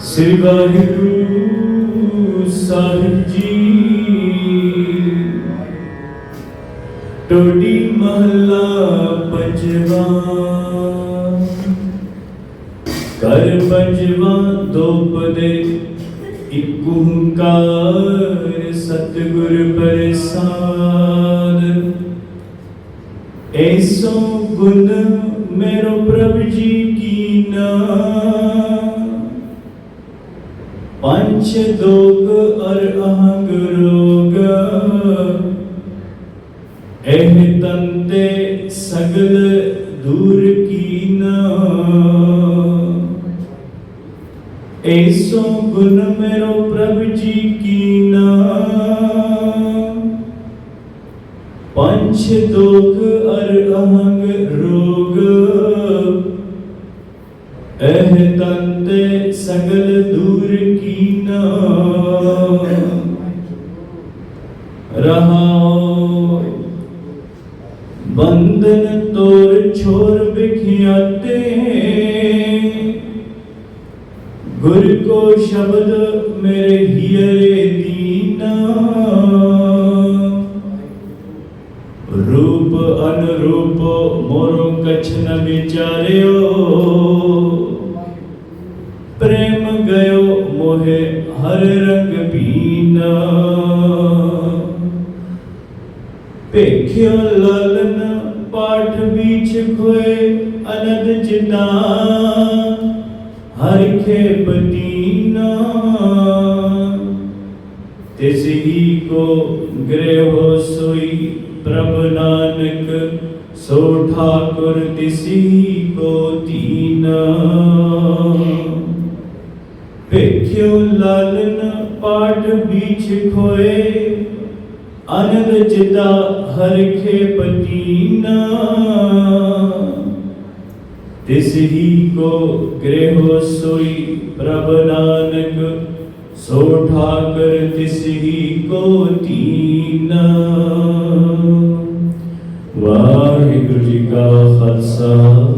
ਸ੍ਰੀ ਵਾਹਿਗੁਰੂ ਸਾਹਿਬ ਜੀ। ਟੋਡੀ ਮਹਲਾ ਪੰਜਵਾ। ਕਰ ਪੰਜਵਾ ਦੋਪਦੇ ਇਕ ਓੰਕਾਰ, ਸਤਿਗੁਰ ਪ੍ਰਸਾਦ। ਐਸੋ ਗੁਣ ਮੇਰੋ ਪ੍ਰਭ ਜੀ ਕੀ ਕੀਨਾ ਪੰਚ ਦੋਗ ਅਰ ਅਹੰਗ ਰੋਗ। ਇਹ ਤੰਤੇ ਸਗਲ ਦੂਰ ਕੀਨਾ। ਐਸੋ ਗੁਣ ਮੇਰੋ ਪ੍ਰਭ ਜੀ ਕੀਨਾ। ਪੰਚ ਦੋਖ ਅਰ ਅਹੰਗ ਰੋਗ। ਇਹ ਤੰਤੇ ਸਗਲ ਦੂਰ ਕੀਨਾ। रहाओ। बंधन तोर छोर गुर को शब्द मेरे हियरे दीना। रूप अनुरूप मोरो कछ न बिचारे ਹਰ ਰੰਗ ਪੀਨਾ। ਭੇਖਿਓ ਲਲਨ ਪਾਠ ਵਿੱਚ ਖੋਏ ਅਨੰਦ ਚਿਤਾ ਹਰ ਖੇ ਬਦੀਨਾ। ਤਿਸ ਹੀ ਕੋ ਗ੍ਰਹਿ ਸੋਈ ਪ੍ਰਭ ਨਾਨਕ, ਸੋ ਠਾਕੁਰ ਤਿਸ ਕੋ ਦੀਨਾ। ਲਿਖਿਓ ਲਾਲਨ ਪਾਠ ਬੀਚ ਖੋਏ ਅਨੰਦ ਜਿਦਾ ਹਰਖੇ ਪਤੀਨਾ। ਤਿਸ ਹੀ ਕੋ ਗ੍ਰਹਿ ਸੋਈ ਪ੍ਰਭ ਨਾਨਕ, ਸੋ ਠਾਕਰ ਤਿਸ ਹੀ ਕੋ ਤੀਨਾ ਵਾਹਿਗੁਰੂ ਜੀ ਕਾ ਖਾਲਸਾ।